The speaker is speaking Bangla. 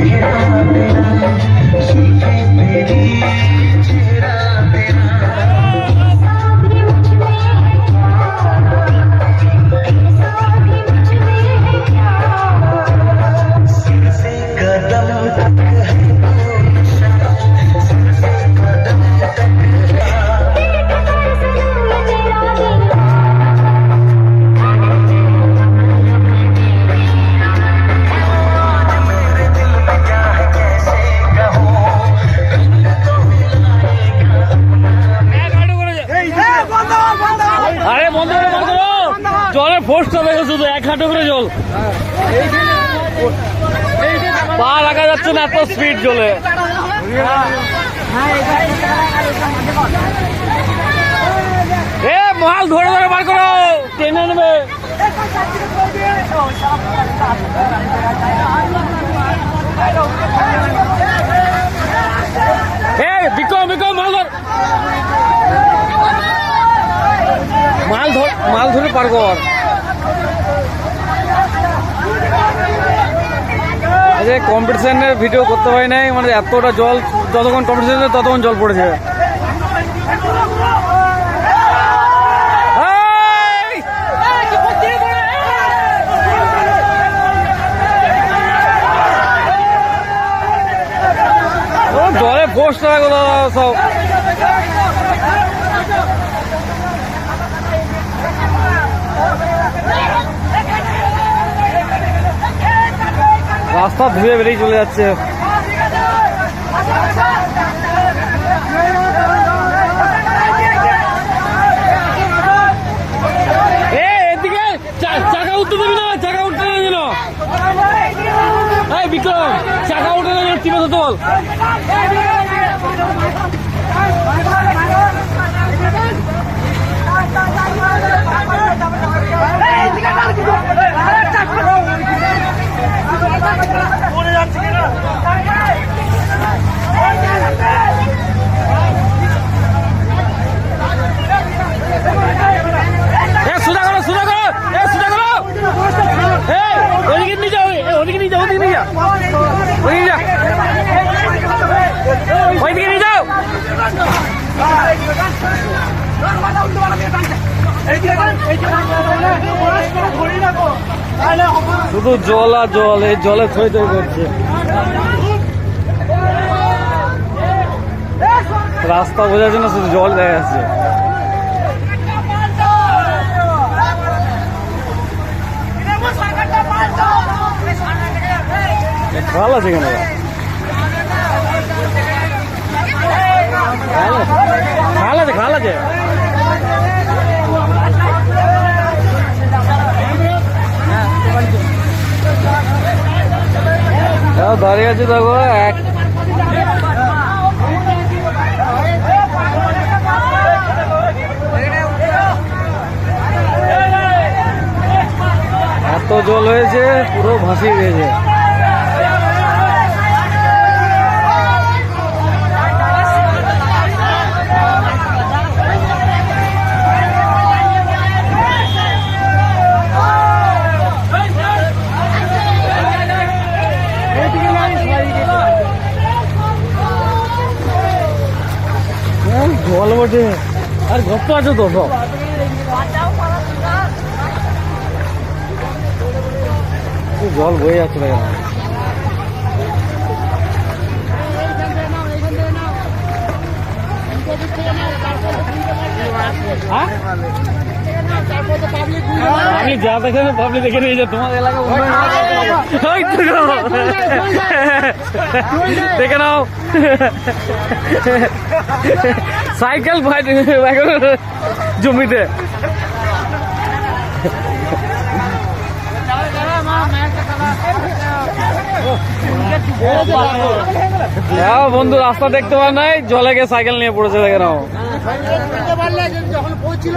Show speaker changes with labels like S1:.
S1: Thank you. এক করে জল। যাচ্ছে না, এত স্পিড জলে। এ, মাল ধরে ধরে বার করো, টেনে নেবে। মাল ধর। মাল ধর, মাল ধরে পার কর। আচ্ছা কম্পিটিশনের ভিডিও করতে পারি নাই মানে এতটা জল, যতক্ষণ কম্পিটিশন ততক্ষণ জল পড়েছে। জলে পোস্ট রাখো দাদা সব। রাস্তা ধুয়ে বেরিয়ে চলে যাচ্ছে। এ এদিকে চা- চাকা উঠতে দেবে না চাকা উঠতে যেন বিক্রম চাকা উঠে না যেন টিপে এ সুদা করো সুদা করো এ সুদা করো এই ওদিকে নিয়ে যাও এ, ওদিকে নিয়ে যাও শুধু জল আর জল, এই জলে থই করছে। রাস্তা বোঝার জন্য শুধু জল দেখা যাচ্ছে। খাল আছে কেন? খাল আছে খাল আছে। হ্যাঁ, দাঁড়িয়ে আছে দেখো এক এত জল হয়েছে পুরো ভাসিয়ে গেছে। বটে আর গপ্প আছে তো সব জল বয়ে যাচ্ছে না? আমি যা দেখে পাবলিক দেখে নিয়ে যে তোমার এলাকা। দেখে নাও। সাইকেল জমিতে। হ্যাঁ বন্ধু, রাস্তা দেখতে পার নাই, জলে গিয়ে সাইকেল নিয়ে পড়েছে, দেখে নাও।
S2: যখন পৌঁছিল।